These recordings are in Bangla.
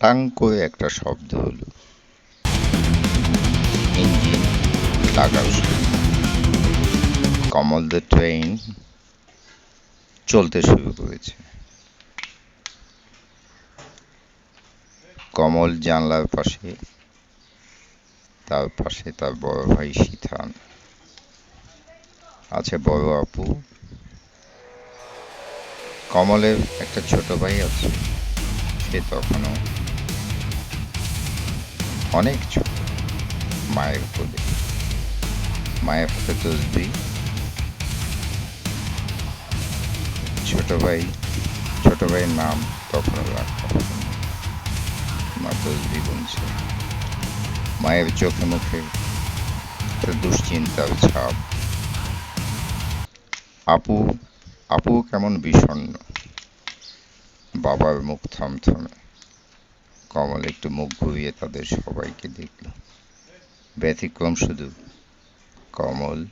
পটাং করে একটা শব্দ হলো। ইঞ্জিন লাগাও কমল দ্য ট্রেন চলতে শুরু করেছে। কমল জানলার পাশে, তার পাশে তার বড় ভাই শিথান। আছে বড় আপু। কমলের একটা ছোট ভাই আছে, সে তখনও অনেক ছোট মায়ের কোলে মায়ের হাতে তসবি। ছোট ভাই, ছোট ভাইয়ের নাম তখনও। মা তসবি গুনছে। মায়ের চোখে মুখে একটা দুশ্চিন্তার ছাপ। আপু আপু কেমন বিষণ্ণ। বাবার মুখ থমথমে। কমল একটু মুখ ঘুরিয়ে তাদের সবাইকে দেখল। ব্যতিক্রম শুধু কমল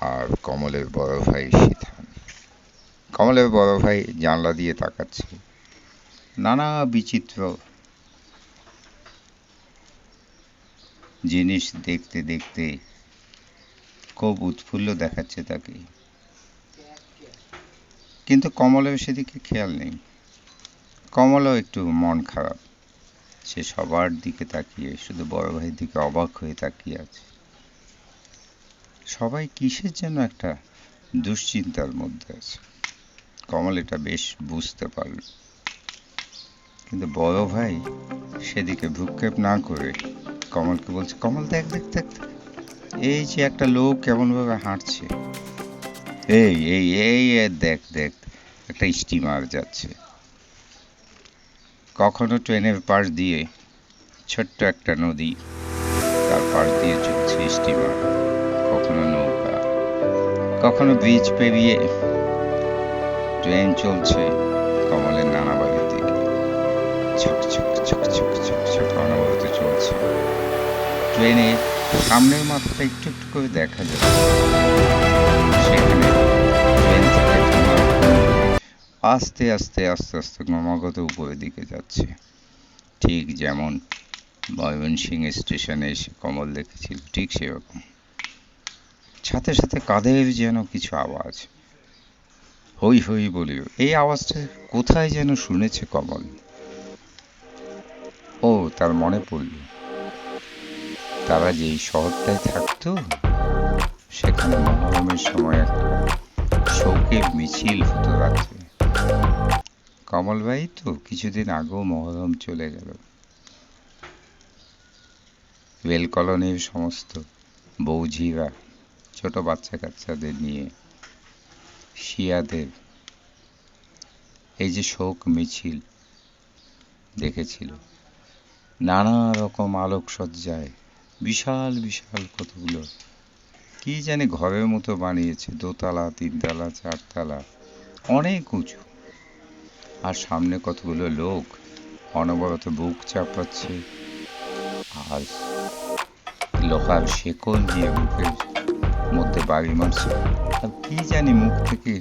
আর কমলের বড় ভাই সিথান কমলের বড় ভাই জানলা দিয়ে তাকাচ্ছে। নানা বিচিত্র জিনিস দেখতে দেখতে খুব উৎফুল্ল দেখাচ্ছে তাকে। কিন্তু কমলের সেদিকে খেয়াল নেই। কমলও একটু মন খারাপ। সে সবার দিকে তাকিয়ে, শুধু বড় ভাইয়ের দিকে অবাক হয়ে তাকিয়ে আছে। সবাই কিসের যেন একটা দুশ্চিন্তার মধ্যে আছে। কমল এটা বেশ বুঝতে পারল। কিন্তু বড় ভাই সেদিকে ভ্রুক্ষেপ না করে কমলকে বলছে, কমল, দেখ দেখ দেখ। এই যে একটা লোক কেমন ভাবে হাঁটছে এই এই এই, দেখ দেখ, একটা স্টিমার যাচ্ছে। কখনো ট্রেনের পাশ দিয়ে ছোট্ট একটা নদী, তার পাশ দিয়ে চলছে স্টিমার, কখনো নৌকা, কখনো ব্রিজ পেরিয়ে ট্রেন চলছে কমলের নানা বাড়ির দিকে। ছক ছক ছক ছক ছক ছক অনবরত চলছে। ট্রেনে সামনের মাথাটা একটু একটু করে দেখা যাচ্ছে সেখানে ট্রেন আস্তে আস্তে আস্তে আস্তে ক্রমাগত উপরের দিকে যাচ্ছে। ঠিক যেমন ময়মনসিংহ স্টেশনে এসে কমল দেখেছিল, ঠিক সেরকম। সাথে সাথে কাদের যেন কিছু আওয়াজ। হই হই বলিও এই আওয়াজটা কোথায় যেন শুনেছে কমল? ও, তার মনে পড়ল। তারা যে এই শহরটায় থাকতো, সেখানে মহরমের সময় একটা শোকের মিছিল হতো রাত্রে। কমল ভাই তো কিছুদিন আগেও মহরম চলে গেল। রেল কলোনির সমস্ত বৌঝিরা, ছোট বাচ্চা কাচ্চাদের নিয়ে, শিয়াদের এই যে শোক মিছিল দেখেছিল। নানা রকম আলোকসজ্জায় বিশাল বিশাল কতগুলো, কি জানি ঘরের মতো বানিয়েছে, দোতলা, তিনতলা, চারতলা, অনেক উঁচু। আর সামনে কতগুলো লোক অনবরত বুক চাপাচ্ছে। আর লোহার শেকল দিয়ে বুকের মধ্যে বাড়ি মারছে। আর কি জানি মুখ থেকে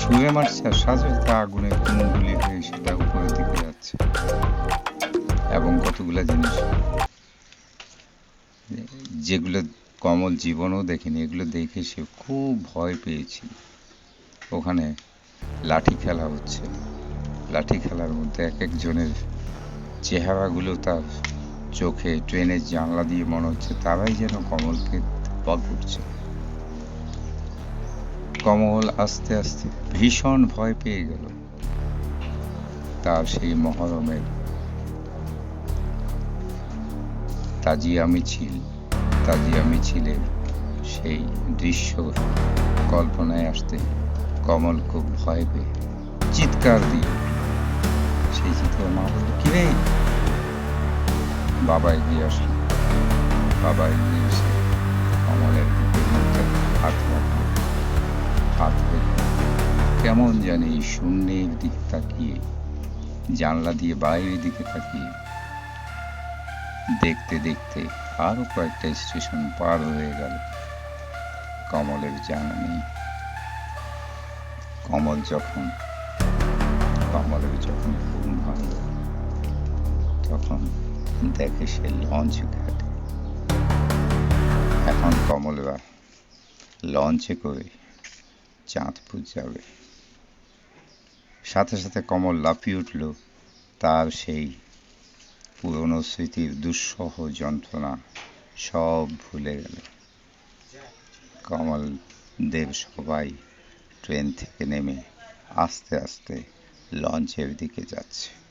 ছুঁড়ে মারছে আর সাথে সাথে আগুনের কুমগুলি হয়ে সেটা উপরের দিকে যাচ্ছে। এবং কতগুলো জিনিস যেগুলো কমল জীবনও দেখেনি, এগুলো দেখে সে খুব ভয় পেয়েছিল ওখানে লাঠি খেলা হচ্ছে। লাঠি খেলার মধ্যে এক একজনের চেহারাগুলো তার চোখে ট্রেনের জানলা দিয়ে মনে হচ্ছে তারাই যেন কমলকে পা করছে কমল আস্তে আস্তে ভীষণ ভয় পেয়ে গেল তার সেই মহরমের তাজিয়া মিছিল, তাজিয়া মিছিলের সেই দৃশ্য কল্পনায় আসতে কমল খুব ভয় পেয়ে চিৎকার দিয়ে সেই চিৎকার মা বলল কি রে? বাবা এগিয়ে আসলো বাবা এগিয়ে এসে কমলের মধ্যে হাত রাখল কেমন জানি শূন্যের দিক তাকিয়ে, জানলা দিয়ে বাইরের দিকে তাকিয়ে, দেখতে দেখতে আরও কয়েকটা স্টেশন পার হয়ে গেল কমলের জানা নেই। কমল যখন, কমলের যখন তখন দেখে সে লঞ্চ ঘাটে। এখন কমলরা লঞ্চে করে চাঁদপুর যাবে। সাথে সাথে কমল লাফিয়ে উঠল তার সেই পুরনো স্মৃতির দুঃসহ যন্ত্রণা সব ভুলে গেল। কমল দেব সবাই ট্রেন থেকে নেমে আস্তে আস্তে লঞ্চের দিকে যাচ্ছে।